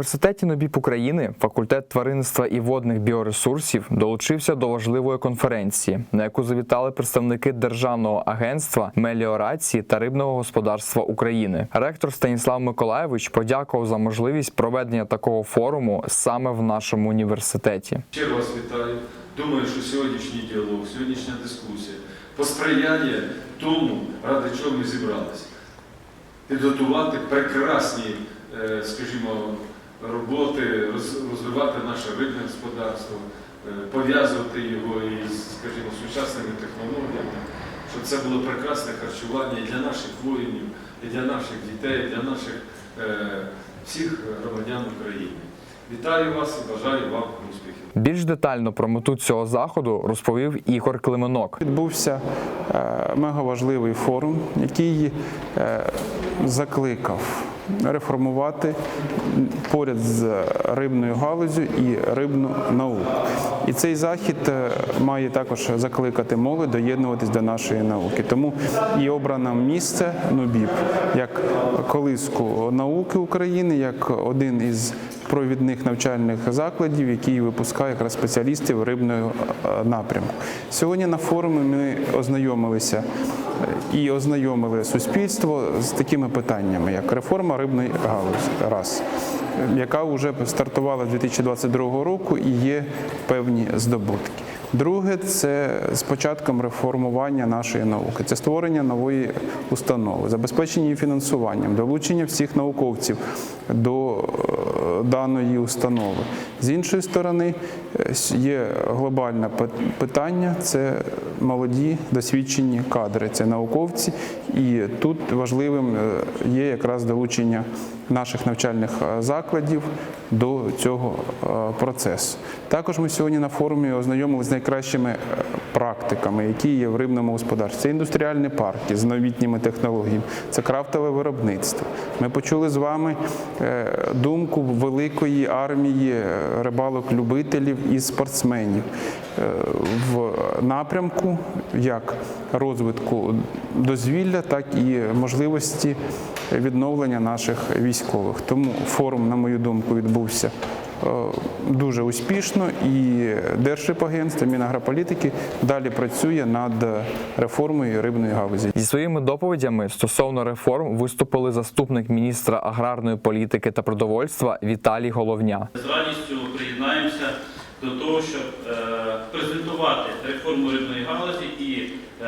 університеті НОБІП України факультет тваринництва і водних біоресурсів долучився до важливої конференції, на яку завітали представники Державного агентства меліорації та рибного господарства України. Ректор Станіслав Миколаєвич подякував за можливість проведення такого форуму саме в нашому університеті. Ще вас вітаю. Думаю, що сьогоднішній діалог, сьогоднішня дискусія посприяє тому, ради чого ми зібралися. Підготувати прекрасні, е, скажімо, роботи, роз- розвивати наше рибне господарство, е, пов'язувати його із, скажімо, сучасними технологіями, щоб це було прекрасне харчування і для наших воїнів, і для наших дітей, і для наших е, всіх громадян України. Вітаю вас і бажаю вам успіхів. Більш детально про мету цього заходу розповів Ігор Клименок. Відбувся е, мегаважливий форум, який е, закликав реформувати поряд з рибною галузю і рибну науку. І цей захід е, має також закликати молодь доєднуватись до нашої науки. Тому і обрано місце НУБІП як колиску науки України, як один із провідних навчальних закладів, який випускає якраз спеціалістів рибного е, напрямку. Сьогодні на форумі ми ознайомилися і ознайомили суспільство з такими питаннями, як реформа рибної галузі, раз, яка вже стартувала з 2022 року і є певні здобутки. Друге це з початком реформування нашої науки, це створення нової установи, забезпечення її фінансуванням, долучення всіх науковців до е, даної установи. З іншої сторони, е, є глобальне питання це молоді досвідчені кадри, це науковці, і тут важливим е, є якраз долучення наших навчальних е, закладів до цього процесу. Також ми сьогодні на форумі ознайомилися з найкращими практиками, які є в рибному господарстві. Це індустріальні парки з новітніми технологіями, це крафтове виробництво. Ми почули з вами думку великої армії е, рибалок-любителів і спортсменів е, в напрямку як розвитку дозвілля, так і можливості відновлення наших військових. Тому форум, на мою думку, відбувся дуже успішно, і Держрибагентство, Мінагрополітики далі працює над реформою рибної галузі. Зі своїми доповідями стосовно реформ виступили заступник міністра аграрної політики та продовольства Віталій Головня. З радістю приєднаємося до того, щоб е, презентувати реформу рибної галузі і е,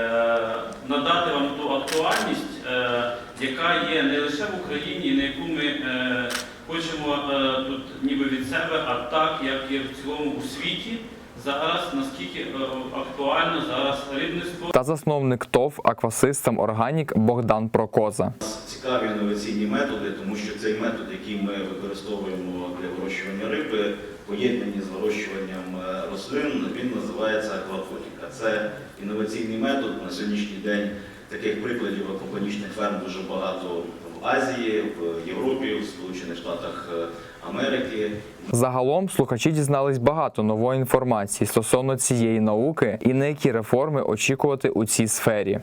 надати вам ту актуальність, е, яка є не лише в Україні, на яку ми е, хочемо е, тут ніби від себе, а так, як є в цілому у світі. Зараз наскільки е, актуально зараз рибництво та засновник ТОВ Аквасистем Органік Богдан Прокоза. Цікаві інноваційні методи, тому що цей метод, який ми використовуємо для вирощування риби, поєднані з вирощуванням е, рослин, він називається аквапоніка. Це інноваційний метод. На сьогоднішній день таких прикладів аквапонічних ферм дуже багато в Азії, в Європі, в Сполучених Штатах е, Америки. Загалом слухачі дізнались багато нової інформації стосовно цієї науки і на які реформи очікувати у цій сфері.